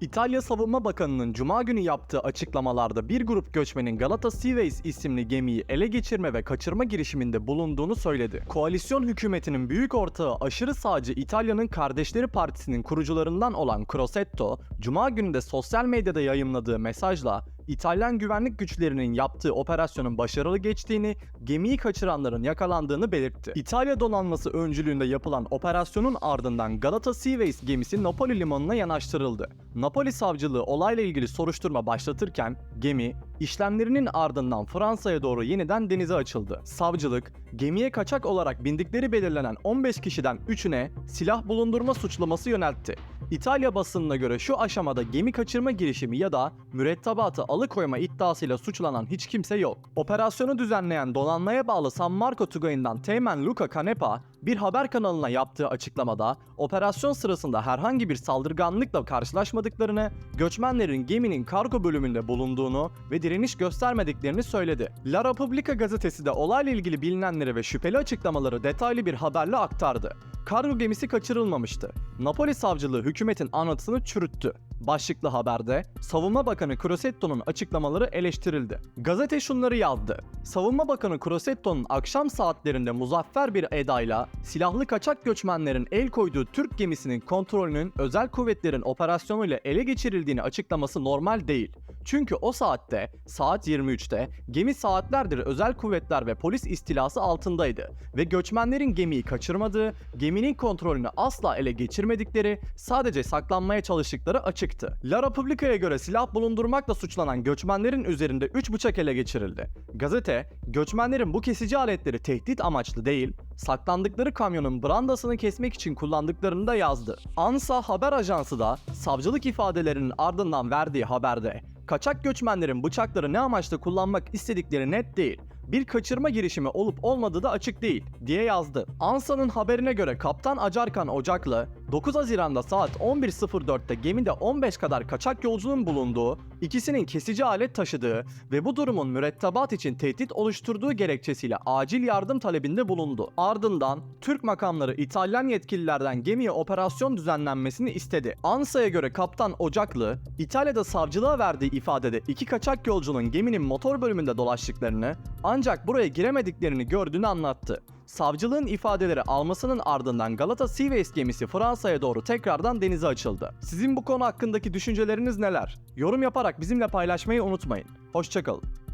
İtalya Savunma Bakanı'nın cuma günü yaptığı açıklamalarda bir grup göçmenin Galata Seaways isimli gemiyi ele geçirme ve kaçırma girişiminde bulunduğunu söyledi. Koalisyon hükümetinin büyük ortağı aşırı sağcı İtalya'nın Kardeşleri Partisi'nin kurucularından olan Crosetto, cuma günü de sosyal medyada yayımladığı mesajla İtalyan güvenlik güçlerinin yaptığı operasyonun başarılı geçtiğini, gemiyi kaçıranların yakalandığını belirtti. İtalya donanması öncülüğünde yapılan operasyonun ardından Galata Seaways gemisi Napoli limanına yanaştırıldı. Napoli savcılığı olayla ilgili soruşturma başlatırken gemi işlemlerinin ardından Fransa'ya doğru yeniden denize açıldı. Savcılık, gemiye kaçak olarak bindikleri belirlenen 15 kişiden 3'üne silah bulundurma suçlaması yöneltti. İtalya basınına göre şu aşamada gemi kaçırma girişimi ya da mürettebatı alıkoyma iddiasıyla suçlanan hiç kimse yok. Operasyonu düzenleyen donanmaya bağlı San Marco Tugayı'ndan Teğmen Luca Canepa bir haber kanalına yaptığı açıklamada operasyon sırasında herhangi bir saldırganlıkla karşılaşmadıklarını, göçmenlerin geminin kargo bölümünde bulunduğunu ve direniş göstermediklerini söyledi. La Repubblica gazetesi de olayla ilgili bilinenleri ve şüpheli açıklamaları detaylı bir haberle aktardı. Kargo gemisi kaçırılmamıştı. Napoli savcılığı hükümetin anlatısını çürüttü. Başlıklı haberde Savunma Bakanı Crosetto'nun açıklamaları eleştirildi. Gazete şunları yazdı. Savunma Bakanı Crosetto'nun akşam saatlerinde muzaffer bir edayla silahlı kaçak göçmenlerin el koyduğu Türk gemisinin kontrolünün özel kuvvetlerin operasyonuyla ele geçirildiğini açıklaması normal değil. Çünkü o saatte saat 23'te gemi saatlerdir özel kuvvetler ve polis istilası altındaydı ve göçmenlerin gemiyi kaçırmadığı, geminin kontrolünü asla ele geçirmedikleri, sadece saklanmaya çalıştıkları açıktı. La Republica'ya göre silah bulundurmakla suçlanan göçmenlerin üzerinde 3 bıçak ele geçirildi. Gazete, göçmenlerin bu kesici aletleri tehdit amaçlı değil, saklandıkları kamyonun brandasını kesmek için kullandıklarını da yazdı. ANSA haber ajansı da savcılık ifadelerinin ardından verdiği haberde kaçak göçmenlerin bıçakları ne amaçla kullanmak istedikleri net değil. Bir kaçırma girişimi olup olmadığı da açık değil diye yazdı. ANSA'nın haberine göre Kaptan Acarkan Ocaklı 9 Haziran'da saat 11.04'te gemide 15 kadar kaçak yolcunun bulunduğu, ikisinin kesici alet taşıdığı ve bu durumun mürettebat için tehdit oluşturduğu gerekçesiyle acil yardım talebinde bulundu. Ardından Türk makamları İtalyan yetkililerden gemiye operasyon düzenlenmesini istedi. ANSA'ya göre Kaptan Ocaklı, İtalya'da savcılığa verdiği ifadede iki kaçak yolcunun geminin motor bölümünde dolaştıklarını ancak buraya giremediklerini gördüğünü anlattı. Savcılığın ifadeleri almasının ardından Galata Seaways gemisi Fransa'ya doğru tekrardan denize açıldı. Sizin bu konu hakkındaki düşünceleriniz neler? Yorum yaparak bizimle paylaşmayı unutmayın. Hoşçakalın.